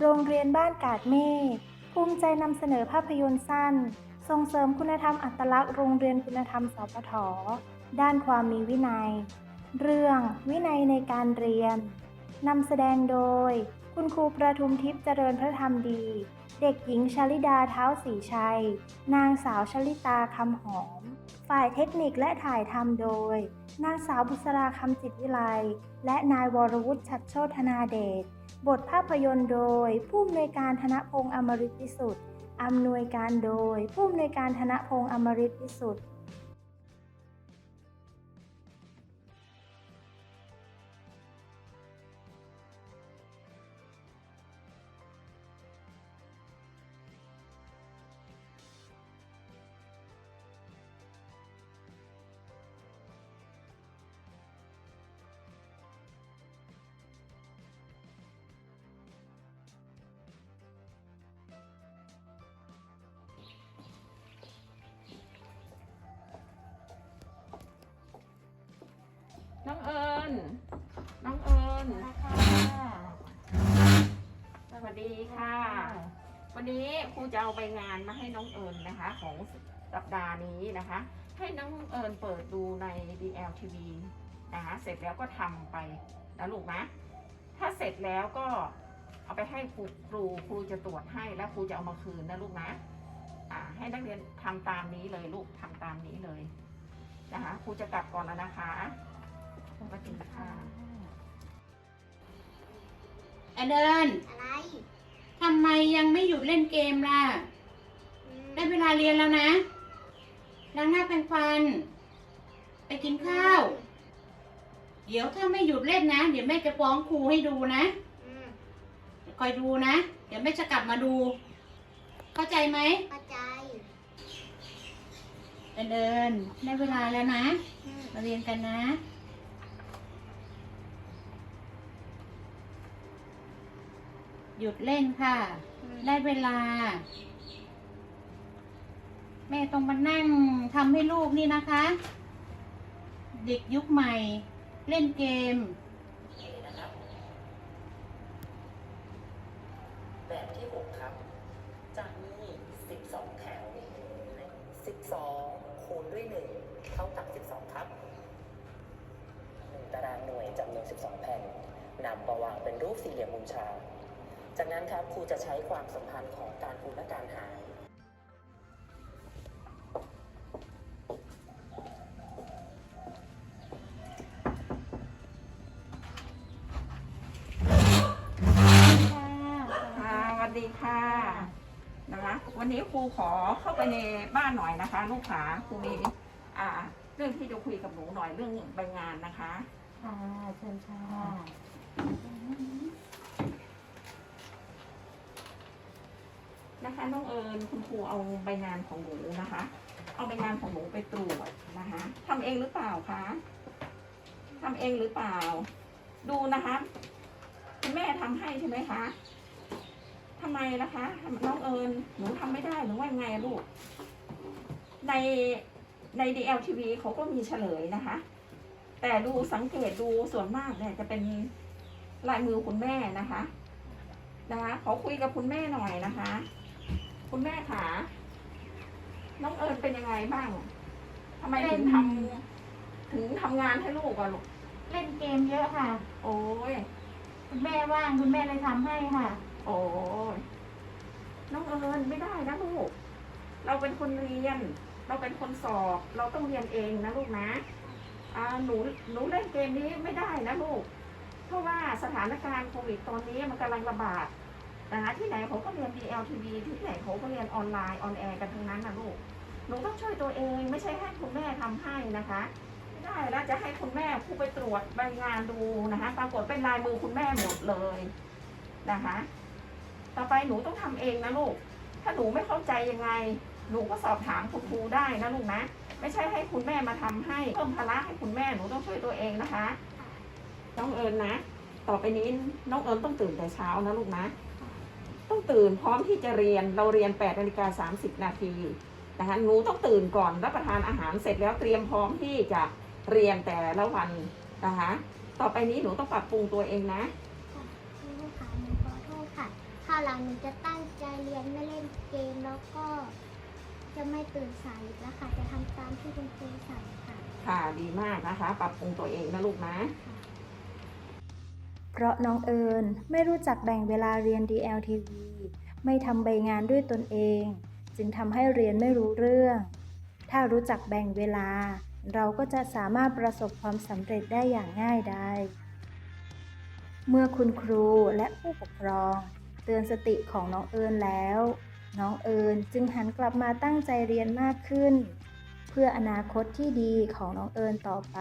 โรงเรียนบ้านกาดเมฆภูมิใจนำเสนอภาพยนตร์สั้น ส่งเสริมคุณธรรมอัตลักษณ์โรงเรียนคุณธรรมสปทด้านความมีวินัย เรื่องวินัยในการเรียนนำแสดงโดย คุณครูประทุมทิพย์เจริญพระธรรมดี เด็กหญิงชลิดาเท้าสีชัย นางสาวชลิตาคำหอม ฝ่ายเทคนิคและถ่ายทำโดย นางสาวบุษราคำจิตวิไล และนายวรวุฒิชัดโชธนาเดช บทภาพยนตร์โดย ผู้อำนวยการธนพงศ์อมริตวิสุทธิ์อำนวยการโดย ผู้อำนวยการธนพงศ์อมริตวิสุทธิ์ น้องเอิญน้องเอิญสวัสดีค่ะ วันนี้ครูจะเอาใบงานมาให้น้องเอิญนะคะ ของสัปดาห์นี้นะคะ ให้น้องเอิญเปิดดูใน DLTV นะคะ เสร็จแล้วก็ทำไปนะลูกนะ ถ้าเสร็จแล้วก็เอาไปให้ครูครูครูจะตรวจให้แล้วครูจะเอามาคืนนะลูกนะอ่าให้นักเรียนทำตามนี้เลยลูกทำตามนี้เลยนะคะครูจะกลับก่อนแล้วนะคะ สวัสดีค่ะอเดินอะไรทำไมยังไม่หยุดเล่นเกมล่ะ ได้เวลาเรียนแล้วนะล้างหน้าแปรงฟัน ไปกินข้าว เดี๋ยวถ้าไม่หยุดเล่นนะ เดี๋ยวแม่จะฟ้องครูให้ดูนะอืมคอยดูนะ เดี๋ยวแม่จะกลับมาดู เข้าใจไหมเข้าใจอเดินได้เวลาแล้วนะอืมมาเรียนกันนะ หยุดเล่นค่ะ ได้เวลา แม่ต้องมานั่งทำให้ลูกนี่นะคะ เด็กยุคใหม่ เล่นเกม แบบที่6ครับจะมี12แถว12คูณด้วย1เท่ากับ12ครับ1ตารางหน่วยจำนวน12แผ่นนำมาวางเป็นรูปสี่เหลี่ยมมุมฉาก จากนั้นครับครูจะใช้ความสัมพันธ์ของการคูณและการหารค่ะสวัสดีค่ะนะคะ วันนี้ครูขอเข้าไปในบ้านหน่อยนะคะ ลูกขาครูมีอ่า เรื่องที่จะคุยกับหนูหน่อยเรื่องใบงานนะคะ ค่ะเชิญค่ะ นะคะน้องเอิญคุณครูเอาใบงานของหนูนะคะ เอาใบงานของหนูไปตรวจนะคะทำเองหรือเปล่าคะทำเองหรือเปล่า ดูนะคะคุณแม่ทำให้ใช่ไหมคะทำไมนะคะน้องเอิญหนูทำไม่ได้หรือว่าไงลูก ในใน DLTV เขาก็มีเฉลยนะคะ แต่ดูสังเกตดูส่วนมากเนี่ยจะเป็นลายมือคุณแม่นะคะนะคะขอคุยกับคุณแม่หน่อยนะคะ คุณแม่ขา น้องเอิญเป็นยังไงบ้างทำไมถึงทำถึงทำงานให้ลูกอะลูก เล่นเกมเยอะค่ะ โอ้ย คุณแม่ว่างคุณแม่เลยทำให้ค่ะ โอ้ย น้องเอิญไม่ได้นะลูก เราเป็นคนเรียน เราเป็นคนสอบ เราต้องเรียนเองนะลูกนะ อ่า หนู หนูเล่นเกมนี้ไม่ได้นะลูก เพราะว่าสถานการณ์โควิดตอนนี้มันกำลังระบาด นะคะที่ไหนเขาก็เรียน DLTV ที่ไหนเขาก็เรียนออนไลน์ออนแอร์กันทั้งนั้นนะลูกหนูต้องช่วยตัวเองไม่ใช่ให้คุณแม่ทำให้นะคะไม่ได้แล้วจะให้คุณแม่ผู้ไปตรวจใบงานดูนะคะปรากฏเป็นลายมือคุณแม่หมดเลยนะคะ ต่อไปหนูต้องทำเองนะลูก ถ้าหนูไม่เข้าใจยังไง หนูก็สอบถามคุณครูได้นะลูกนะ ไม่ใช่ให้คุณแม่มาทำให้เพิ่มภาระให้คุณแม่หนูต้องช่วยตัวเองนะคะน้องเอิญนะต่อไปนี้น้องเอิญต้องตื่นแต่เช้านะลูกนะ ต้องตื่นพร้อมที่จะเรียนเราเรียน8นาฬิกา30 นาทีนะคะหนูต้องตื่นก่อนรับประทานอาหารเสร็จแล้วเตรียมพร้อมที่จะเรียนแต่ละวันนะคะต่อไปนี้หนูต้องปรับปรุงตัวเองนะครูค่ะหนูขอโทษค่ะคหลังหนูจะตั้งใจเรียนไม่เล่นเกมแล้วก็ จะไม่ตื่นสายอีกแล้วค่ะ จะทำตามที่คุณครูสั่งค่ะ ค่ะดีมากนะคะ ปรับปรุงตัวเองนะลูกนะ เพราะน้องเอิญไม่รู้จักแบ่งเวลาเรียน DLTV ไม่ทำใบงานด้วยตนเอง จึงทำให้เรียนไม่รู้เรื่อง ถ้ารู้จักแบ่งเวลา เราก็จะสามารถประสบความสำเร็จได้อย่างง่ายดายเมื่อคุณครูและผู้ปกครอง เตือนสติของน้องเอิญแล้ว น้องเอิญจึงหันกลับมาตั้งใจเรียนมากขึ้น เพื่ออนาคตที่ดีของน้องเอิญต่อไป